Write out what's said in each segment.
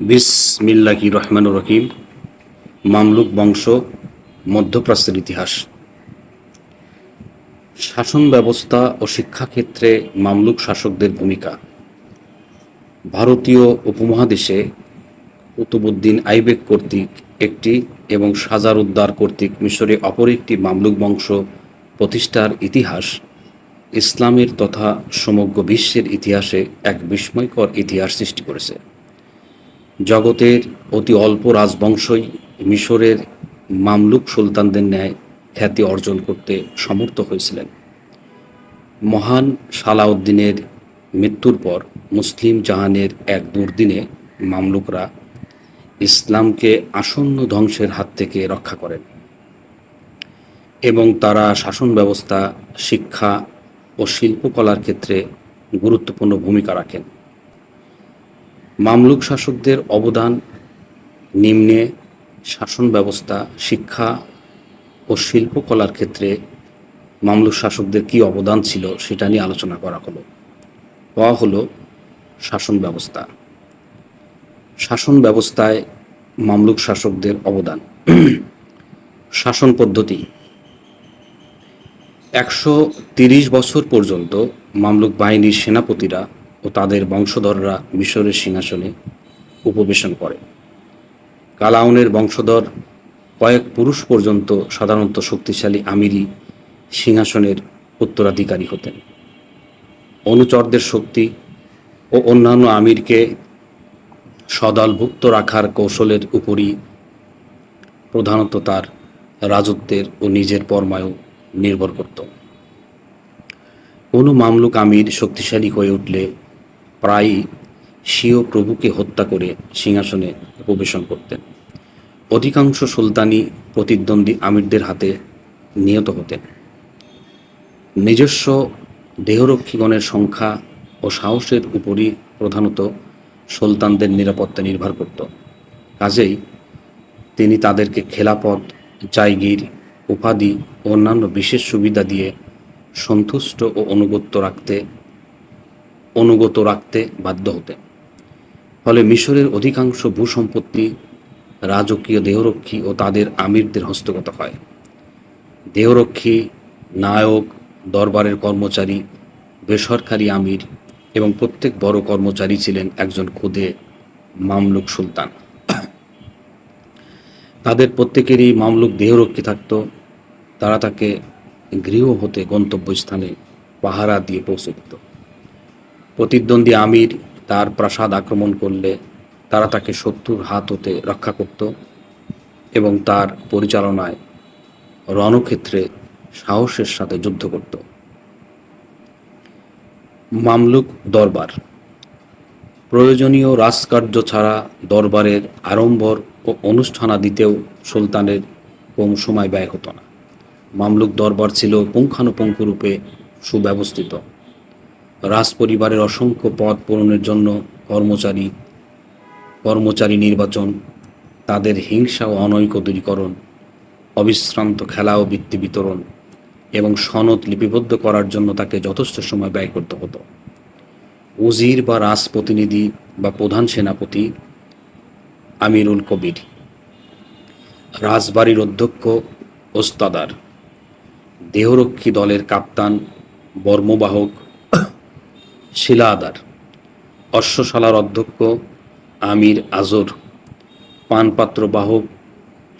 বিসমিল্লাহি রহমান রহিম। মামলুক বংশ, মধ্যপ্রাচ্যের ইতিহাস। শাসন ব্যবস্থা ও শিক্ষাক্ষেত্রে মামলুক শাসকদের ভূমিকা। ভারতীয় উপমহাদেশে কুতুবুদ্দিন আইবেক কর্তৃক একটি এবং সাজার উদ্দার কর্তৃক মিশরে অপর একটি মামলুক বংশ প্রতিষ্ঠার ইতিহাস ইসলামের তথা সমগ্র বিশ্বের ইতিহাসে এক বিস্ময়কর ইতিহাস সৃষ্টি করেছে। জগতের অতি অল্প রাজবংশই মিশরের মামলুক সুলতানদের ন্যায় খ্যাতি অর্জন করতে সমর্থ হয়েছিলেন। মহান সালাউদ্দিনের মৃত্যুর পর মুসলিম জাহানের এক দুর্দিনে মামলুকরা ইসলামকে আসন্ন ধ্বংসের হাত থেকে রক্ষা করেন এবং তারা শাসন ব্যবস্থা, শিক্ষা ও শিল্পকলার ক্ষেত্রে গুরুত্বপূর্ণ ভূমিকা রাখেন। মামলুক শাসকদের অবদান, নিম্নে শাসন ব্যবস্থা, শিক্ষা ও শিল্পকলার ক্ষেত্রে মামলুক শাসকদের কী অবদান ছিল সেটা নিয়ে আলোচনা করা হলো। হওয়া হলো শাসন ব্যবস্থা। শাসন ব্যবস্থায় মামলুক শাসকদের অবদান। শাসন পদ্ধতি। একশো তিরিশ বছর পর্যন্ত মামলুক বাহিনীর সেনাপতিরা ও তাদের বংশধররা মিশরের সিংহাসনে উপবেশন করে। কালাউনের বংশধর কয়েক পুরুষ পর্যন্ত সাধারণত শক্তিশালী আমিরি সিংহাসনের উত্তরাধিকারী হতেন। অনুচরদের শক্তি ও অন্যান্য আমিরকে সদলভুক্ত রাখার কৌশলের উপরই প্রধানত তার রাজত্বের ও নিজের পরমায়ু নির্ভর করত। কোনো মামলুক আমির শক্তিশালী হয়ে উঠলে প্রায়ই স্বীয় প্রভুকে হত্যা করে সিংহাসনে উপবেশন করতেন। অধিকাংশ সুলতানি প্রতিদ্বন্দ্বী আমিরদের হাতে নিহত হতেন। নিজস্ব দেহরক্ষীগণের সংখ্যা ও সাহসের উপরই প্রধানত সুলতানদের নিরাপত্তা নির্ভর করত। কাজেই তিনি তাদেরকে খেলাপথ, জায়গির উপাধি ও অন্যান্য বিশেষ সুবিধা দিয়ে সন্তুষ্ট ও অনুগত রাখতে অনুগত রাখতে বাধ্য হতেন ফলে মিশরের অধিকাংশ ভূসম্পত্তি রাজকীয় দেহরক্ষী ও তাদের আমিরদের হস্তগত হয়। দেহরক্ষী, নায়ক, দরবারের কর্মচারী, বেসরকারি আমির এবং প্রত্যেক বড় কর্মচারী ছিলেন একজন খুদে মামলুক সুলতান। তাদের প্রত্যেকেরই মামলুক দেহরক্ষী থাকত। তারা তাকে গৃহ হতে গন্তব্যস্থানে পাহারা দিয়ে পৌঁছে দিত। প্রতিদ্বন্দ্বী আমির তার প্রাসাদ আক্রমণ করলে তারা তাকে শত্রুর হাত হতে রক্ষা করত এবং তার পরিচালনায় রণক্ষেত্রে সাহসের সাথে যুদ্ধ করত। মামলুক দরবার। প্রয়োজনীয় রাজকার্য ছাড়া দরবারের আড়ম্বর ও অনুষ্ঠানাদিতেও সুলতানের কম সময় ব্যয় হতো না। মামলুক দরবার ছিল পুঙ্খানুপুঙ্খরূপে সুব্যবস্থিত। রাজপরিবারের অসংখ্য পদ পূরণের জন্য কর্মচারী কর্মচারী নির্বাচন, তাদের হিংসা ও অনৈক্য দূরীকরণ, অবিশ্রান্ত খেলা ও বৃত্তি বিতরণ এবং সনদ লিপিবদ্ধ করার জন্য তাকে যথেষ্ট সময় ব্যয় করতে হতো। উজির বা রাজ প্রতিনিধি বা প্রধান সেনাপতি আমিরুল কবির। রাজবাড়ির অধ্যক্ষ ওস্তাদার। দেহরক্ষী দলের কাপ্তান, বর্মবাহক শিলাদার অশ্বশালার অধ্যক্ষ আমির আজর, পানপাত্র বাহক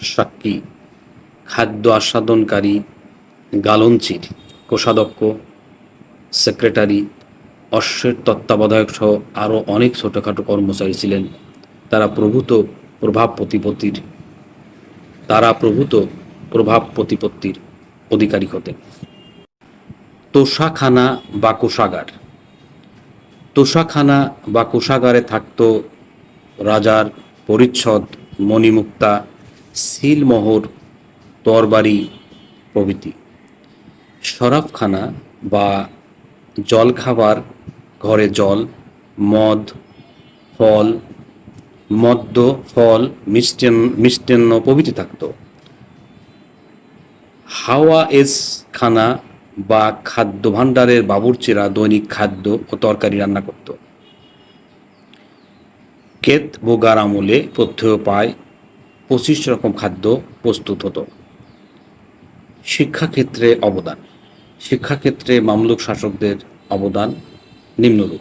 সাক্ষী, খাদ্য আস্বাদনকারী গালঞ্চির কোষাধ্যক্ষ, সেক্রেটারি, অশ্বের তত্ত্বাবধায়ক সহ আরও অনেক ছোটোখাটো কর্মচারী ছিলেন। তারা প্রভূত প্রভাব প্রতিপত্তির, তারা প্রভূত প্রভাব প্রতিপত্তির অধিকারী হতেন। তোষাখানা বা কোষাগার তোষাখানা বা কোষাগারে থাকত রাজার পরিচ্ছদ, মণিমুক্তা, সিলমোহর, তরবারি প্রভৃতি। শরাবখানা বা জলখাবার, ঘরে জল, মদ, ফল, মদ্য, ফল মিষ্টান্ন প্রভৃতি থাকত। হাওয়া এস খানা বা খাদ্য ভাণ্ডারের বাবুর্চিরা দৈনিক খাদ্য ও তরকারি রান্না করত। কেত বোগার আমলে প্রত্যয় পায় পঁচিশ রকম খাদ্য প্রস্তুত হতো। শিক্ষাক্ষেত্রে অবদান। শিক্ষাক্ষেত্রে মামলুক শাসকদের অবদান নিম্নরূপ।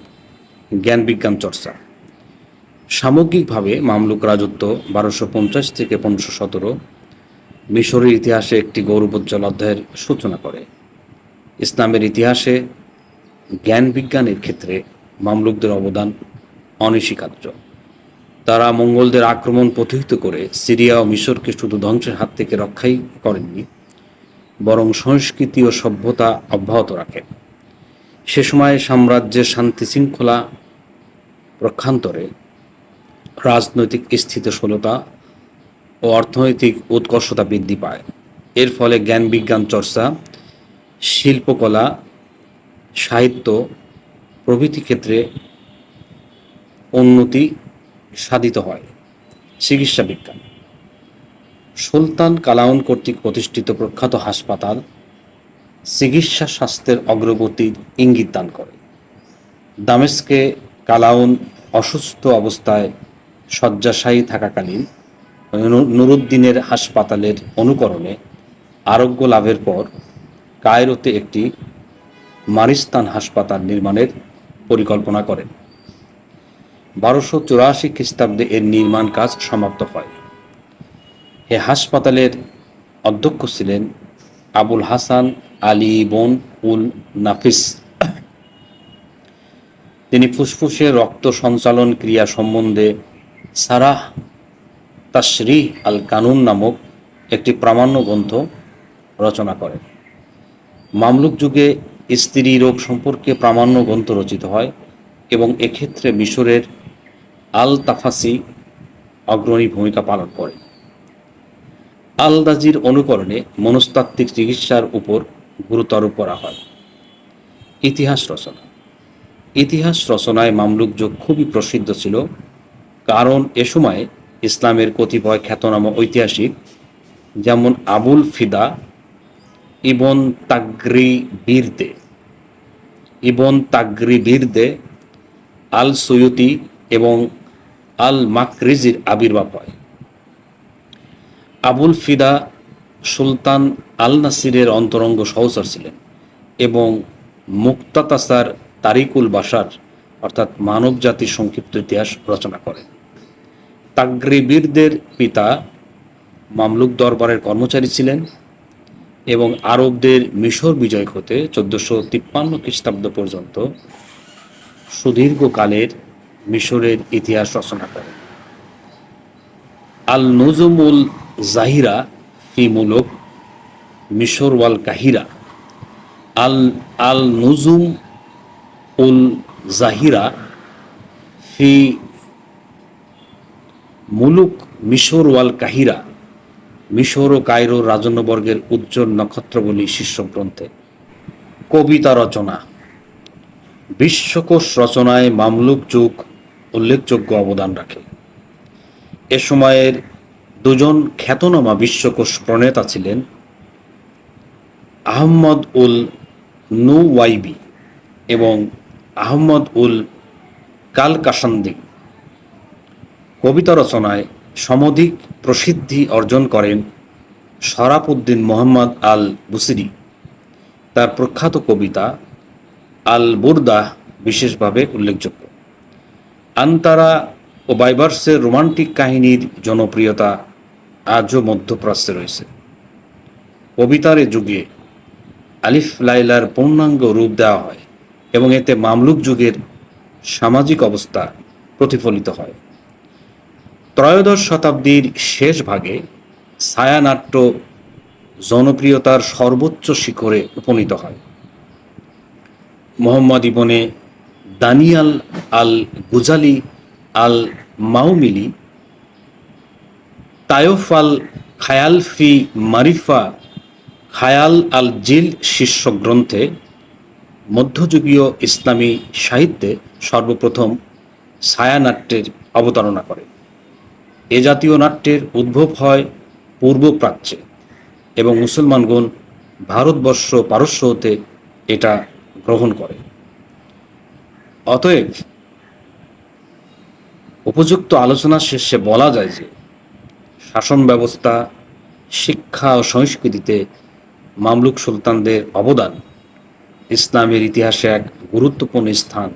জ্ঞান বিজ্ঞান চর্চা। সামগ্রিকভাবে মামলুক রাজত্ব বারোশো পঞ্চাশ থেকে পনেরোশো সতেরো মিশরের ইতিহাসে একটি গৌরবোজ্জ্বল অধ্যায়ের সূচনা করে। ইসলামের ইতিহাসে জ্ঞান বিজ্ঞানের ক্ষেত্রে মামলুকদের অবদান অনস্বীকার্য। তারা মঙ্গলদের আক্রমণ প্রতিহিত করে সিরিয়া ও মিশরকে শুধু ধ্বংসের হাত থেকে রক্ষাই করেননি, বরং সংস্কৃতি ও সভ্যতা অব্যাহত রাখেন। সে সময় সাম্রাজ্যের শান্তি শৃঙ্খলা প্রক্ষান্তরে রাজনৈতিক স্থিতিশীলতা ও অর্থনৈতিক উৎকর্ষতা বৃদ্ধি পায়। এর ফলে জ্ঞান বিজ্ঞান চর্চা শিল্পকলা, সাহিত্য, প্রভৃতি ক্ষেত্রে উন্নতি সাধিত হয়। চিকিৎসা বিজ্ঞান। সুলতান কালাউন কর্তৃক প্রতিষ্ঠিত প্রখ্যাত হাসপাতাল চিকিৎসা স্বাস্থ্যের অগ্রগতির ইঙ্গিত দান করে। দামেস্কে কালাউন অসুস্থ অবস্থায় শয্যাশায়ী থাকাকালীন নুরুদ্দিনের হাসপাতালের অনুকরণে আরোগ্য লাভের পর কায়রোতে একটি মারিস্তান হাসপাতাল নির্মাণের পরিকল্পনা করেন। বারোশো চুরাশি খ্রিস্টাব্দে এর নির্মাণ কাজ সমাপ্ত হয়। এ হাসপাতালের অধ্যক্ষ ছিলেন আবুল হাসান আলী বোন উল নাফিস। তিনি ফুসফুসে রক্ত সঞ্চালন ক্রিয়া সম্বন্ধে সারাহ তাশরিহ আল কানুন নামক একটি প্রামাণ্য গ্রন্থ রচনা করেন। মামলুক যুগে স্ত্রী রোগ সম্পর্কে প্রামাণ্য গ্রন্থ রচিত হয় এবং এক্ষেত্রে মিশরের আল তাফাসি অগ্রণী ভূমিকা পালন করে। আলদাজির অনুকরণে মনস্তাত্ত্বিক চিকিৎসার উপর গুরুত্ব আরোপ করা হয়। ইতিহাস রচনা। ইতিহাস রচনায় মামলুক যুগ খুবই প্রসিদ্ধ ছিল, কারণ এ সময় ইসলামের কতিপয় খ্যাতনামা ঐতিহাসিক যেমন আবুল ফিদা ইবন তাগরি বীরদে ইবন তাগরি বীরদে আল সৈয়তি এবং আল মাকরিজির আবির্ভাব হয়। আবুল ফিদা সুলতান আল নাসিরের অন্তরঙ্গ সহচর ছিলেন এবং মুক্তাতাসার তারিকুল বাসার অর্থাৎ মানব জাতির সংক্ষিপ্ত ইতিহাস রচনা করেন। তাগ্রিবীরদের পিতা মামলুক দরবারের কর্মচারী ছিলেন এবং আরবদের মিশর বিজয় হতে চোদ্দশো তিপ্পান্ন খ্রিস্টাব্দ পর্যন্ত, সুদীর্ঘকালের মিশরের ইতিহাস রচনা করেন আল নজুমুল জাহিরা ফি মুলক, মিশর ওয়াল কাহিরা। আল আল নুজুম উল জাহিরা ফি মুলুক, মিশর ওয়াল কাহিরা। মিশর ও কায়রোর রাজন্যবর্গের উজ্জ্বল নক্ষত্রবলী গ্রন্থে কবিতা রচনা। বিশ্বকোষ রচনায় মামলুক যুগ উল্লেখযোগ্য অবদান রাখে। এ সময়ের দুজন খ্যাতনামা বিশ্বকোষ প্রণেতা ছিলেন আহম্মদ উল নুওয়াইবি এবং আহম্মদ উল কালকাসান্দি কবিতা রচনায় সমধিক প্রসিদ্ধি অর্জন করেন শরাফুদ্দিন মোহাম্মদ আল বুসিরি তার প্রখ্যাত কবিতা আল বুরদা বিশেষভাবে উল্লেখযোগ্য। আন্তারা ও বাইবার্সের রোমান্টিক কাহিনীর জনপ্রিয়তা আজও মধ্যপ্রাচ্যে রয়েছে। কবিতার যুগে আলিফ লাইলার পূর্ণাঙ্গ রূপ দেওয়া হয় এবং এতে মামলুক যুগের সামাজিক অবস্থা প্রতিফলিত হয়। ত্রয়োদশ শতাব্দীর শেষ ভাগে ছায়ানাট্য জনপ্রিয়তার সর্বোচ্চ শিখরে উপনীত হয়। মোহাম্মদ ইবনে দানিয়াল আল গুজালি আল মাউমিলি তায়ফ আল খায়াল ফি মারিফা, খায়াল আল জিল শীর্ষ গ্রন্থে মধ্যযুগীয় ইসলামী সাহিত্যে সর্বপ্রথম ছায়ানাট্যের অবতারণা করে। এ জাতীয় নাট্যের উদ্ভব হয় পূর্ব প্রাচ্যে এবং মুসলমানগণ ভারতবর্ষ পারস্য হতে এটা গ্রহণ করে। অতএব উপযুক্ত আলোচনা শেষে বলা যায় যে, শাসন ব্যবস্থা, শিক্ষা ও সংস্কৃতিতে মামলুক সুলতানদের অবদান ইসলামের ইতিহাসে এক গুরুত্বপূর্ণ স্থান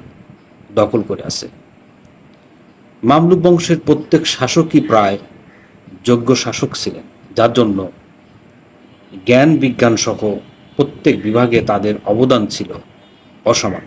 দখল করে আছে। মামলুক বংশের প্রত্যেক শাসকই প্রায় যোগ্য শাসক ছিলেন। যার জন্য জ্ঞান বিজ্ঞান সহ প্রত্যেক বিভাগে তাদের অবদান ছিল অসমান।